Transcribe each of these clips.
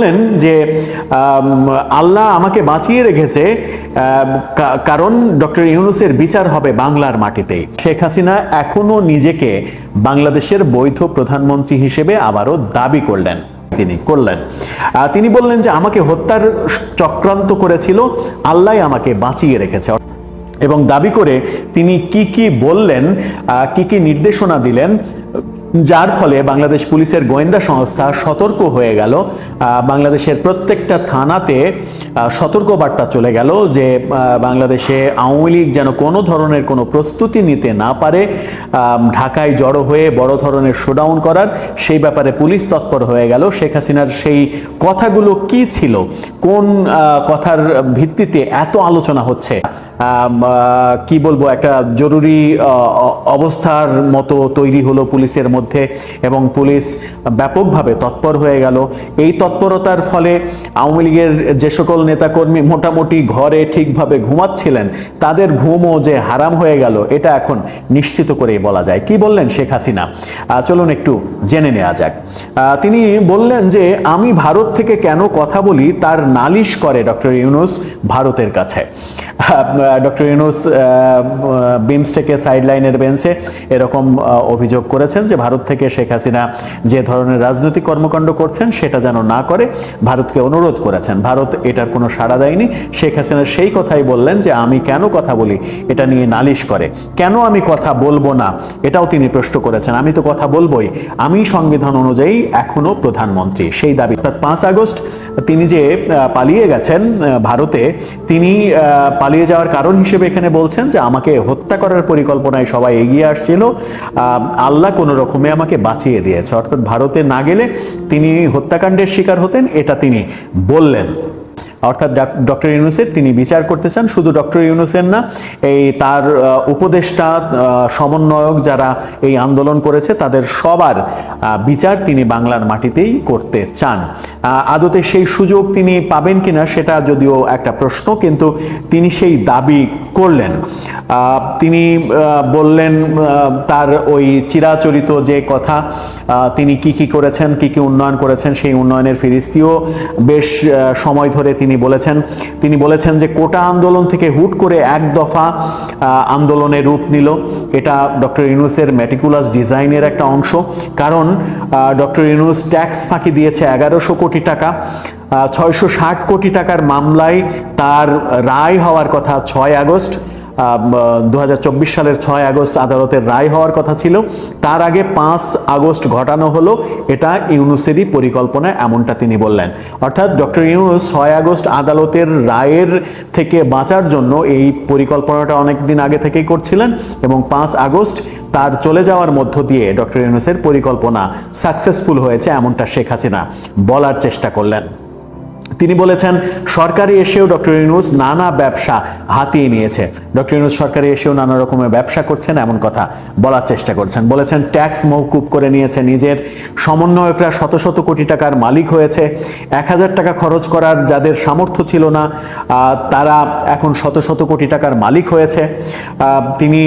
বলেন যে আল্লাহ আমাকে বাঁচিয়ে রেখেছে কারণ ডক্টর ইউনুসের বিচার হবে বাংলার মাটিতেই শেখ হাসিনা এখনও নিজেকে বাংলাদেশের বৈধ প্রধানমন্ত্রী হিসেবে আবারও দাবি করলেন, তিনি করলেন। তিনি বললেন যে, আমাকে হত্যার চক্রান্ত করেছিল, আল্লাহ আমাকে বাঁচিয়ে রেখেছে। এবং দাবি করে তিনি কি কি বললেন কি কি নির্দেশনা দিলেন যার ফলে বাংলাদেশ পুলিশের গোয়েন্দা সংস্থা সতর্ক হয়ে গেল। বাংলাদেশের প্রত্যেকটা থানাতে সতর্কবার্তা চলে গেল যে বাংলাদেশে আওয়ামী লীগ যেন কোনো ধরনের কোনো প্রস্তুতি নিতে না পারে। ঢাকায় জড়ো হয়ে বড় ধরনের শোডাউন করার সেই ব্যাপারে পুলিশ তৎপর হয়ে গেল। শেখ হাসিনার সেই কথাগুলো কি ছিল? কোন কথার ভিত্তিতে এত আলোচনা হচ্ছে? কি বলব, একটা জরুরি অবস্থার মতো তৈরি হলো পুলিশের মধ্যে। এবং পুলিশ ব্যাপকভাবে তৎপর হয়ে গেল। এই তৎপরতার ফলে আওয়ামী লীগের যে সকল নেতাকর্মী মোটামুটি ঘরে ঠিকভাবে ঘুমাচ্ছিলেন, তাদের ঘুমও যে হারাম হয়ে গেল, এটা এখন নিশ্চিত করেই বলা যায়। কি বললেন শেখ হাসিনা? চলুন একটু জেনে নেওয়া যাক। তিনি বললেন যে, আমি ভারত থেকে কেন কথা বলি তার নালিশ করে ডক্টর ইউনুস ভারতের কাছে। ডক্টর ইউনুস বিমস্টেকের সাইডলাইনের বেঞ্চে এরকম অভিযোগ করেছেন যে ভারত থেকে শেখ হাসিনা যে ধরনের রাজনৈতিক কর্মকাণ্ড করছেন সেটা যেন না করে ভারতকে অনুরোধ করেছেন। ভারত এটার কোনো সাড়া দেয়নি। শেখ হাসিনা সেই কথাই বললেন যে আমি কেন কথা বলি এটা নিয়ে নালিশ করে। কেন আমি কথা বলব না এটাও তিনি প্রশ্ন করেছেন। আমি তো কথা বলবোই। আমি সংবিধান অনুযায়ী এখনও প্রধানমন্ত্রী। সেই দাবি অর্থাৎ পাঁচ আগস্ট তিনি যে পালিয়ে গেছেন ভারতে তিনি আহ, পালিয়ে যাওয়ার কারণ হিসেবে এখানে বলছেন যে আমাকে হত্যা করার পরিকল্পনায় সবাই এগিয়ে আসছিল। আল্লাহ কোনো রকমে আমাকে বাঁচিয়ে দিয়েছে। অর্থাৎ ভারতে না গেলে তিনি হত্যাকাণ্ডের শিকার হতেন, এটা তিনি বললেন। অর্থাৎ ডক্টর ইউনুসের তিনি বিচার করতে চান। শুধু ডক্টর ইউনুসের না, এই তার উপদেষ্টা সমন্বয়ক যারা এই আন্দোলন করেছে, তাদের সবার বিচার তিনি বাংলার মাটিতেই করতে চান। আদতে সেই সুযোগ তিনি পাবেন কিনা, সেটা যদিও একটা প্রশ্ন, কিন্তু তিনি সেই দাবি করলেন। তিনি বললেন তার ওই চিরাচরিত যে কথা তিনি কি কি করেছেন, কি কি উন্নয়ন করেছেন, সেই উন্নয়নের ফিরিস্তিও বেশ সময় ধরে তিনি বলেছেন, তিনি বলেছেন যে কোটা আন্দোলন থেকে হুট করে এক দফা আন্দোলনের আন্দোলনে রূপ নিল। এটা ডক্টর ইউনুসের মেটিকুলাস ডিজাইনের একটা অংশ। কারণ ডক্টর ইউনুস ট্যাক্স ফাঁকি দিয়েছে এগারোশো কোটি টাকা ছয়শো ষাট কোটি টাকার মামলায় তার রায় হওয়ার কথা ছয় আগস্ট। চব্বিশ সালের ছয় আগস্ট আদালতের রায় হওয়ার কথা ছিল। তার আগে পাঁচ আগস্ট ঘটানো হলো। এটা ইউনুসেরই পরিকল্পনা, এমনটা তিনি বললেন। অর্থাৎ ডক্টর ইউনুস ছয় আগস্ট আদালতের রায়ের থেকে বাঁচার জন্য এই পরিকল্পনাটা অনেক দিন আগে থেকেই করছিলেন এবং পাঁচ আগস্ট তার চলে যাওয়ার মধ্য দিয়ে ডক্টর ইউনুসের পরিকল্পনা সাকসেসফুল হয়েছে, এমনটা শেখ হাসিনা বলার চেষ্টা করলেন। তিনি বলেছেন, সরকারি এসেও ডক্টর ইউনুস নানা ব্যবসা হাতিয়ে নিয়েছে। ডক্টর ইউনুস সরকারি এসেও নানা রকমের ব্যবসা করছেন, এমন কথা বলার চেষ্টা করছেন। বলেছেন, ট্যাক্স মৌকুব করে নিয়েছে নিজের। সমন্বয়করা শত শত কোটি টাকার মালিক হয়েছে। এক হাজার টাকা খরচ করার যাদের সামর্থ্য ছিল না তারা এখন শত শত কোটি টাকার মালিক হয়েছে। তিনি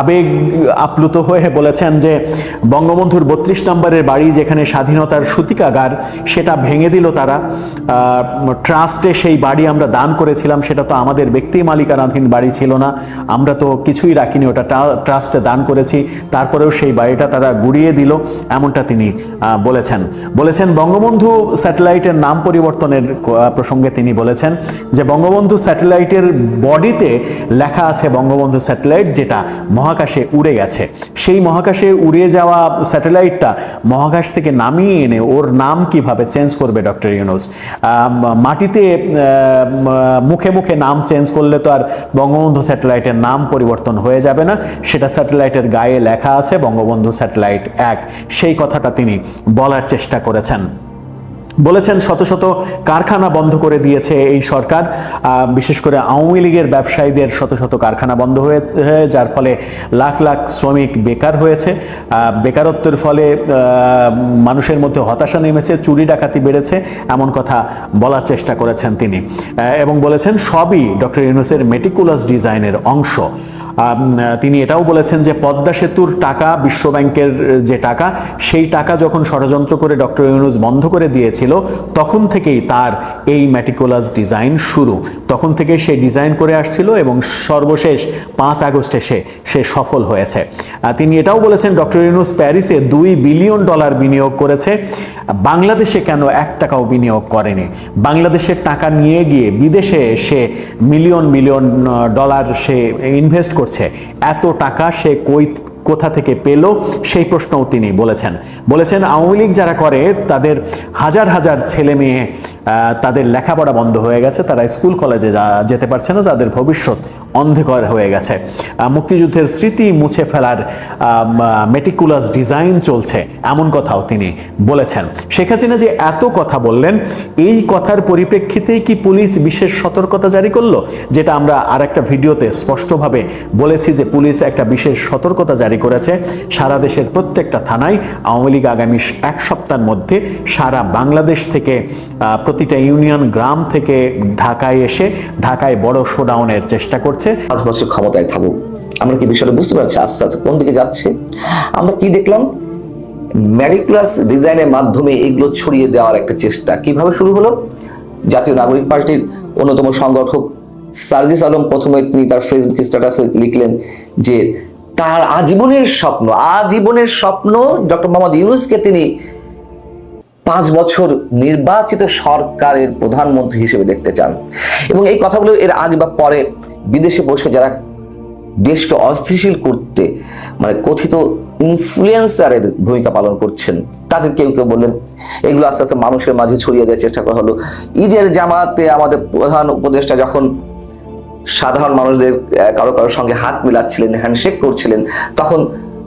আবেগ আপ্লুত হয়ে বলেছেন যে, বঙ্গবন্ধুর বত্রিশ নম্বরের বাড়ি যেখানে স্বাধীনতার সূতিকাগার, সেটা ভেঙে দিল তারা। ট্রাস্টে সেই বাড়ি আমরা দান করেছিলাম, সেটা তো আমাদের ব্যক্তি মালিকানাধীন বাড়ি ছিল না। আমরা তো কিছুই রাখিনি, ওটা ট্রাস্টে দান করেছি। তারপরেও সেই বাড়িটা তারা গুড়িয়ে দিল, এমনটা তিনি বলেছেন। বলেছেন, বঙ্গবন্ধু স্যাটেলাইটের নাম পরিবর্তনের প্রসঙ্গে তিনি বলেছেন যে, বঙ্গবন্ধু স্যাটেলাইটের বডিতে লেখা আছে বঙ্গবন্ধু স্যাটেলাইট, যেটা মহাকাশে উড়ে গেছে। সেই মহাকাশে উড়িয়ে যাওয়া স্যাটেলাইটটা মহাকাশ থেকে নামিয়ে এনে ওর নাম কীভাবে চেঞ্জ করবে ডক্টর ইউনুস? মাটিতে মুখে মুখে নাম চেঞ্জ করলে তো আর বঙ্গবন্ধু স্যাটেলাইটের নাম পরিবর্তন হয়ে যাবে না। সেটা স্যাটেলাইটের গায়ে লেখা আছে, বঙ্গবন্ধু স্যাটেলাইট এক। সেই কথাটা তিনি বলার চেষ্টা করেছেন। বলেছেন, শত শত কারখানা বন্ধ করে দিয়েছে এই সরকার। বিশেষ করে আওয়ামী লীগের ব্যবসায়ীদের শত শত কারখানা বন্ধ হয়ে যার ফলে লাখ লাখ শ্রমিক বেকার হয়েছে। বেকারত্বের ফলে মানুষের মধ্যে হতাশা নেমেছে, চুরি ডাকাতি বেড়েছে, এমন কথা বলার চেষ্টা করেছেন তিনি। এবং বলেছেন, সবই ডক্টর ইউনুসের মেটিকুলাস ডিজাইনের অংশ। তিনি এটাও বলেছেন যে পদ্মা সেতুর টাকা, বিশ্বব্যাংকের যে টাকা, সেই টাকা যখন ষড়যন্ত্র করে ডক্টর ইউনুস বন্ধ করে দিয়েছিল, তখন থেকেই তার এই ম্যাটিকুলাস ডিজাইন শুরু। তখন থেকে সে ডিজাইন করে আসছিল এবং সর্বশেষ পাঁচ আগস্টে সে সে সফল হয়েছে। তিনি এটাও বলেছেন, ডক্টর ইউনুস প্যারিসে দুই বিলিয়ন ডলার বিনিয়োগ করেছে। বাংলাদেশে কেন এক টাকাও বিনিয়োগ করেনি? বাংলাদেশের টাকা নিয়ে গিয়ে বিদেশে সে মিলিয়ন মিলিয়ন ডলার সে ইনভেস্ট করছে। এত টাকা সে কই, কোথা থেকে পেল? সেই প্রশ্নও তিনি বলেছেন। বলেছেন, আওয়ামী লীগ যারা করে, তাদের হাজার হাজার ছেলে মেয়ে তাদের লেখাপড়া বন্ধ হয়ে গেছে, তারা স্কুল, কলেজে যেতে পারছে না, তাদের ভবিষ্যৎ অন্ধকার হয়ে গেছে। মুক্তিযুদ্ধের স্মৃতি মুছে ফেলার মেটিকুলাস ডিজাইন চলছে, এমন কথাও তিনি বলেছেন। শেখ হাসিনা যে এত কথা বললেন, এই কথার পরিপ্রেক্ষিতেই কি পুলিশ বিশেষ সতর্কতা জারি করল? যেটা আমরা আর একটা ভিডিওতে স্পষ্টভাবে বলেছি যে পুলিশ একটা বিশেষ সতর্কতা জারি করেছে সারা দেশের প্রত্যেকটা থানায়। আওয়ামী লীগ আগামী এক সপ্তাহের মধ্যে সারা বাংলাদেশ থেকে প্রতিটা ইউনিয়ন গ্রাম থেকে ঢাকায় এসে ঢাকায় বড় শোডাউনের চেষ্টা করছে। পাঁচ বছর ক্ষমতায় থাকুক। আমরা কি বিষয়টা বুঝতে পারছি? আস্তে আস্তে কোন দিকে যাচ্ছে? আমরা কি দেখলাম? ম্যারিকুলাস ডিজাইনের মাধ্যমে এগুলো ছড়িয়ে দেওয়ার একটা চেষ্টা কীভাবে শুরু হলো? জাতীয় নাগরিক পার্টির অন্যতম সংগঠক সার্জিস আলম প্রথমে তিনি তার ফেসবুক স্ট্যাটাসে লিখলেন যে, তার আজীবনের স্বপ্ন আজীবনের স্বপ্ন ডক্টর মোহাম্মদ ইউনুসকে তিনি পাঁচ বছর নির্বাচিত সরকারের প্রধানমন্ত্রী হিসেবে দেখতে চান। এবং এই কথাগুলো এর আগে বা পরে বিদেশে বসে যারা দেশকে অস্থিতিশীল করতে মানে কথিত ইনফ্লুয়েন্সারের ভূমিকা পালন করছেন, তাদের কেউ কেউ বললেন, এগুলো আস্তে আস্তে মানুষের মাঝে ছড়িয়ে দেওয়ার চেষ্টা করা হলো। ঈদের জামাতে আমাদের প্রধান উপদেষ্টা যখন সাধারণ মানুষদের কারও কারোর সঙ্গে হাত মিলাচ্ছিলেন হ্যান্ডশেক করছিলেন, তখন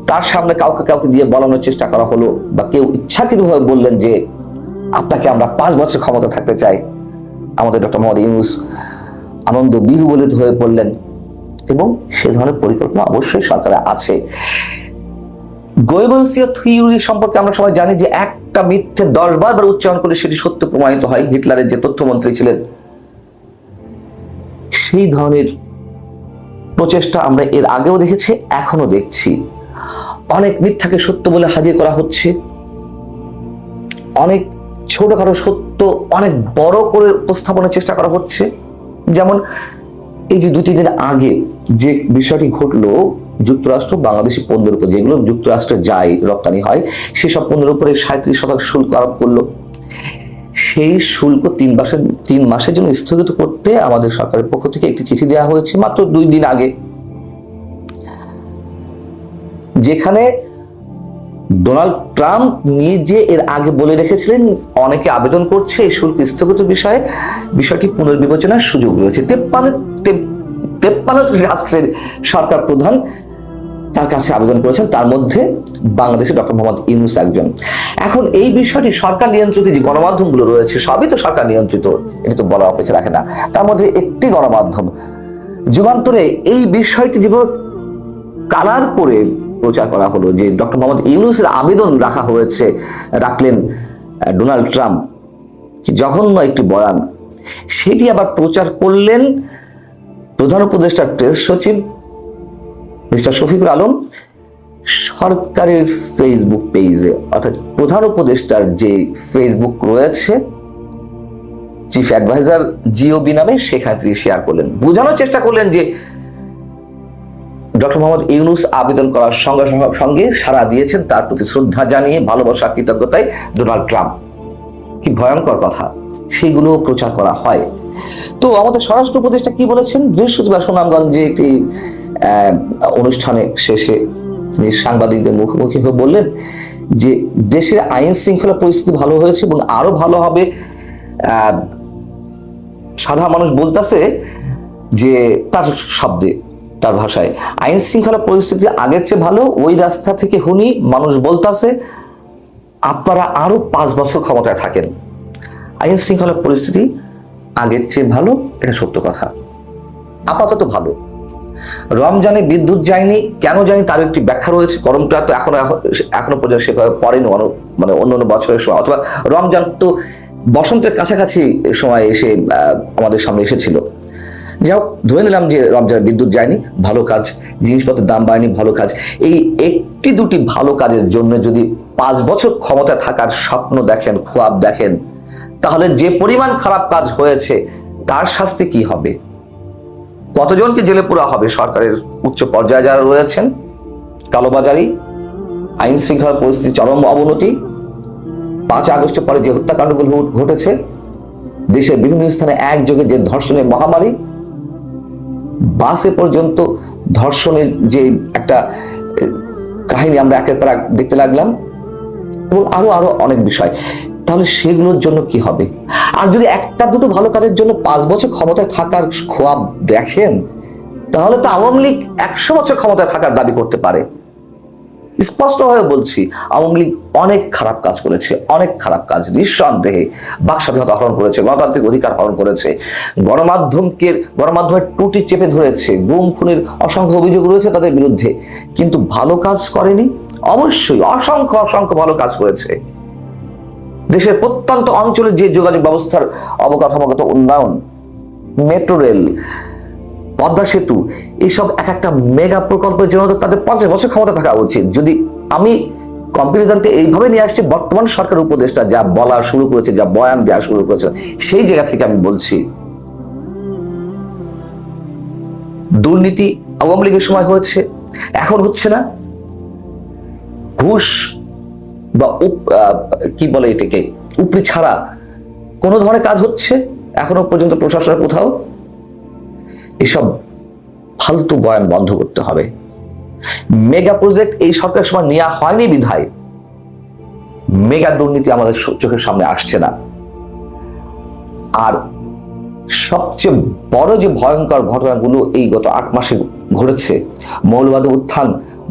তার সামনে কাউকে কাউকে দিয়ে বলানোর চেষ্টা করা হলো বা কেউ ইচ্ছাকৃতভাবে বললেন যে আপনাকে আমরা পাঁচ বছর ক্ষমতা থাকতে চাই। আমাদের ডক্টর মোহাম্মদ ইউনুস আনন্দ বিহুবলিত হয়ে পড়লেন এবং সে ধরনের পরিকল্পনা অবশ্যই সরকারে আছে। গোয়েবলসীয় থিওরি সম্পর্কে আমরা সবাই জানি যে একটা মিথ্যে দশ বার বার উচ্চারণ করলে সেটি সত্য প্রমাণিত হয়। হিটলারের যে তথ্যমন্ত্রী ছিলেন, সেই ধরনের প্রচেষ্টা আমরা এর আগেও দেখেছি এখনও দেখছি। অনেক মিথ্যাকে সত্য বলে হাজির করা হচ্ছে। অনেক ছোটখাটো সত্য অনেক বড় করে উপস্থাপনের চেষ্টা করা হচ্ছে। যেমন এই যে দু তিন দিন আগে যে বিষয়টি ঘটলো, যুক্তরাষ্ট্র, বাংলাদেশি পণ্যের উপর যেগুলো যুক্তরাষ্ট্রে যায়, রপ্তানি হয়, সেসব পণ্যের উপরে সাঁত্রিশ শতাংশ শুল্ক আরোপ করল। সেই শুল্ক তিন মাসের তিন মাসের জন্য স্থগিত করতে আমাদের সরকারের পক্ষ থেকে একটি চিঠি দেওয়া হয়েছে মাত্র দুই দিন আগে। যেখানে ডোনাল্ড ট্রাম্প নিজে এর আগে বলে রেখেছিলেন, অনেকে আবেদন করছে শুল্ক স্থগিত বিষয়ে। বিষয়টি পুনর্বিবেচনার সুযোগ রয়েছে। তেপ্পান্ন তেপ্পান্নটি রাষ্ট্রের সরকার প্রধান তার কাছে আবেদন করেছেন। তার মধ্যে বাংলাদেশের ডক্টর মোহাম্মদ ইউনুস একজন। এখন এই বিষয়টি সরকার নিয়ন্ত্রিত যে গণমাধ্যমগুলো রয়েছে, সবই তো সরকার নিয়ন্ত্রিত। এটা তো বলার অপেক্ষা রাখে না। তার মধ্যে একটি গণমাধ্যম। যুগান্তরে এই বিষয়টি যেভাবে কালার করে প্রচার করা হলো, যে ডক্টর মোহাম্মদ ইউনুসের আবেদন রাখা হয়েছে, রাখলেন ডোনাল্ড ট্রাম্প। জঘন্য একটি বয়ান। সেটি আবার প্রচার করলেন প্রধান উপদেষ্টার প্রেস সচিব, মিস্টার শফিকুল আলম, সরকারের ফেসবুক পেজে। অর্থাৎ প্রধান উপদেষ্টার যে ফেসবুক রয়েছে, চিফ অ্যাডভাইজার জিওবি নামে, সেখানে তিনি শেয়ার করলেন। বোঝানোর চেষ্টা করলেন যে ডক্টর মোহাম্মদ ইউনুস আবেদন করার সঙ্গে সঙ্গে- সাড়া দিয়েছেন, তার প্রতি শ্রদ্ধা জানিয়ে, ভালোবাসা, কৃতজ্ঞতায় ডোনাল্ড ট্রাম্প। কি ভয়ঙ্কর কথা, সেগুলো প্রচার করা হয়। তো আমাদের স্বরাষ্ট্র উপদেষ্টা কি বলেছেন? বৃহস্পতিবার সুনামগঞ্জে একটি অনুষ্ঠানে শেষে তিনি সাংবাদিকদের মুখোমুখি হয়ে বললেন যে, দেশের আইন শৃঙ্খলা পরিস্থিতি ভালো হয়েছে এবং আরও ভালো হবে। সাধারণ মানুষ বলতেছে যে, তার শব্দে তার ভাষায়। আইন শৃঙ্খলা পরিস্থিতি আগের চেয়ে ভালো, ওই রাস্তা থেকে হুনি মানুষ বলতাছে, আপনারা আরও পাঁচ বছর ক্ষমতায় থাকেন। আইন শৃঙ্খলা পরিস্থিতি আগের চেয়ে ভালো, এটা সত্য কথা। আপাতত ভালো। রমজানে বিদ্যুৎ যায়নি, কেন জানি তার একটি ব্যাখ্যা রয়েছে, গরমটা তো এখনও এখনও পর্যন্ত সেভাবে পড়েনি মানে অন্য অন্য বছরের সময়, অথবা রমজান তো বসন্তের কাছাকাছি সময় এসে আমাদের সামনে এসেছিল। যাও ধরে নিলাম যে রমজানের বিদ্যুৎ যায়নি, ভালো কাজ, জিনিসপত্রের দাম বাড়েনি, ভালো কাজ। এই একটি দুটি ভালো কাজের জন্য যদি পাঁচ বছর ক্ষমতায় থাকার স্বপ্ন দেখেন, খোয়াব দেখেন, তাহলে যে পরিমাণ খারাপ কাজ হয়েছে, তার শাস্তি কি হবে? কতজনকে জেলে পুরা হবে? সরকারের উচ্চ পর্যায়ে যারা রয়েছেন, কালোবাজারি আইন শৃঙ্খলা পরিস্থিতি চরম অবনতি, পাঁচ আগস্টের পরে যে হত্যাকাণ্ডগুলো ঘটেছে, দেশের বিভিন্ন স্থানে একযোগে যে ধর্ষণের মহামারী বাসে পর্যন্ত ধর্ষণের যে একটা কাহিনী আমরা একের পর এক দেখতে লাগলাম। এবং আরও আরও অনেক বিষয়। তাহলে সেগুলোর জন্য কি হবে? আর যদি একটা, দুটো ভালো কাজের জন্য পাঁচ বছর ক্ষমতায় থাকার খোয়াব দেখেন, তাহলে তো আওয়ামী লীগ একশো বছর ক্ষমতায় থাকার দাবি করতে পারে। স্পষ্টভাবে বলছি, আওয়ামী লীগ অনেক খারাপ কাজ করেছে, অনেক খারাপ কাজ নিঃসন্দেহে। বাক স্বাধীনতা হরণ করেছে, গণতান্ত্রিক অধিকার হরণ করেছে, গণমাধ্যমকে, গণমাধ্যমের টুটি চেপে ধরেছে, গুম, খুনের অসংখ্য অভিযোগ রয়েছে তাদের বিরুদ্ধে। কিন্তু ভালো কাজ করেনি? অবশ্যই অসংখ্য অসংখ্য ভালো কাজ করেছে। দেশের প্রত্যন্ত অঞ্চলে যে যোগাযোগ ব্যবস্থার অবকাঠামোগত উন্নয়ন, মেট্রো রেল পদ্মা সেতু এইসব এক একটা মেগা প্রকল্পের জন্য তো তাদের পঞ্চাশ বছর ক্ষমতা থাকা উচিত। যদি আমি কম্পারিজনকে এইভাবে নিয়ে আসছি, বর্তমান সরকার উপদেষ্টা যা বলা শুরু করেছে, যা বয়ান দেওয়া শুরু করেছে, সেই জায়গা থেকে আমি বলছি, দুর্নীতি আওয়ামী লীগের সময় হয়েছে, এখন হচ্ছে না। ঘুষ বা কি বলে এটাকে, উপরি ছাড়া কোনো ধরনের কাজ হচ্ছে? এখনও পর্যন্ত প্রশাসনের কোথাও এসব ফালতু বয়ান বন্ধ করতে হবে। মেগা প্রজেক্ট এই সরকারের সময় নেওয়া হয়নি বিধায়। মেগা দুর্নীতি আমাদের চোখের সামনে আসছে না। আর সবচেয়ে বড় যে ভয়ঙ্কর ঘটনাগুলো এই গত আট মাসে ঘটেছে, মৌলবাদ উত্থান,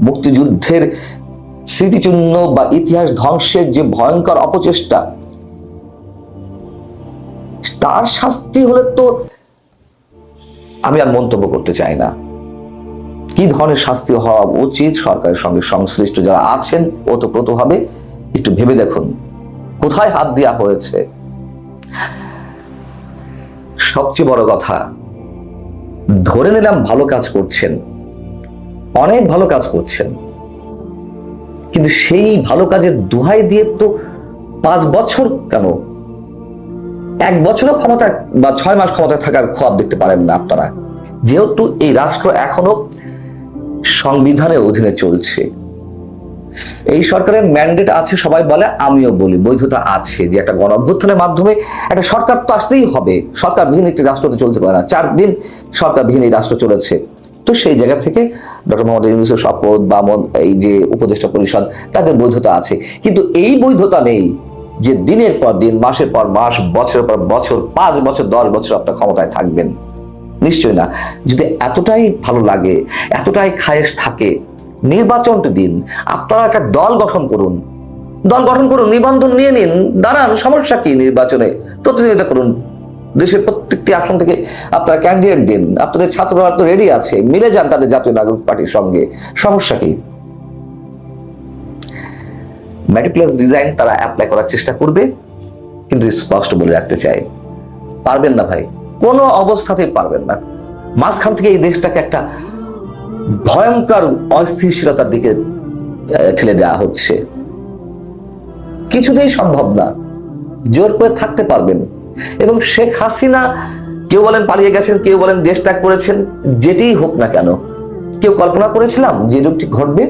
মুক্তিযুদ্ধের স্মৃতিচিহ্ন বা ইতিহাস ধ্বংসের যে ভয়ঙ্কর অপচেষ্টা, তার শাস্তি হলে তো আমি আর মন্তব্য করতে চাই না। কি ধরনের শাস্তি হওয়া উচিত সরকারের সঙ্গে সংশ্লিষ্ট যারা আছেন ওতপ্রোতভাবে একটু ভেবে দেখুন। কোথায় হাত দেওয়া হয়েছে? সবচেয়ে বড় কথা, ধরে নিলাম ভালো কাজ করছেন, অনেক ভালো কাজ করছেন, কিন্তু সেই ভালো কাজের দোহাই দিয়ে তো পাঁচ বছর কেন? এক বছরও ক্ষমতা বা ছয় মাস ক্ষমতায় থাকার খোয়াব দেখতে পারেন না আপনারা। যেহেতু এই রাষ্ট্র এখনও সংবিধানের অধীনে চলছে। এই সরকারের ম্যান্ডেট আছে, সবাই বলে, আমিও বলি, বৈধতা আছে যে একটা গণ অভ্যুত্থানের মাধ্যমে একটা সরকার তো আসতেই হবে। সরকারবিহীন একটি রাষ্ট্রতে চলতে পারে না। চার দিন সরকারবিহীন এই রাষ্ট্র চলেছে। তো সেই জায়গা থেকে ডক্টর মোহাম্মদ ইউনুসের শপথ বা এই যে উপদেষ্টা পরিষদ, তাদের বৈধতা আছে। কিন্তু এই বৈধতা নেই। যে দিনের পর দিন, মাসের পর মাস, বছরের পর বছর, পাঁচ বছর, দশ বছর আপনার ক্ষমতায় থাকবেন। নিশ্চয় না। যদি এতটাই ভালো লাগে, এতটাই খায়েশ থাকে, নির্বাচনটা দিন, আপনারা একটা দল গঠন করুন। দল গঠন করুন, নিবন্ধন নিয়ে নিন, দাঁড়ান, সমস্যা কি নির্বাচনে? প্রতিযোগিতা করুন। দেশের প্রত্যেকটি আসন থেকে আপনারা ক্যান্ডিডেট দিন। আপনাদের ছাত্ররা তো রেডি আছে, মিলে যান তাদের জাতীয় নাগরিক পার্টির সঙ্গে। সমস্যা কি? মেটিকুলাস ডিজাইন তারা অ্যাপ্লাই করার চেষ্টা করবে, কিন্তু স্পষ্ট বলে রাখতে চাই, পারবেন না ভাই। কোনো অবস্থাতেই পারবেন না। মাঝখান থেকে এই দেশটাকে একটা ভয়ঙ্কর অস্থিরশীলতার দিকে ঠেলে দেওয়া হচ্ছে। কিছুতেই সম্ভব না। জোর করে থাকতে পারবেন। এবং শেখ হাসিনা, কেউ বলেন পালিয়ে গেছেন, কেউ বলেন দেশ ত্যাগ করেছেন যেটিই হোক না কেন। কেউ কল্পনা করেছিলাম যে রূপটি ঘটবে?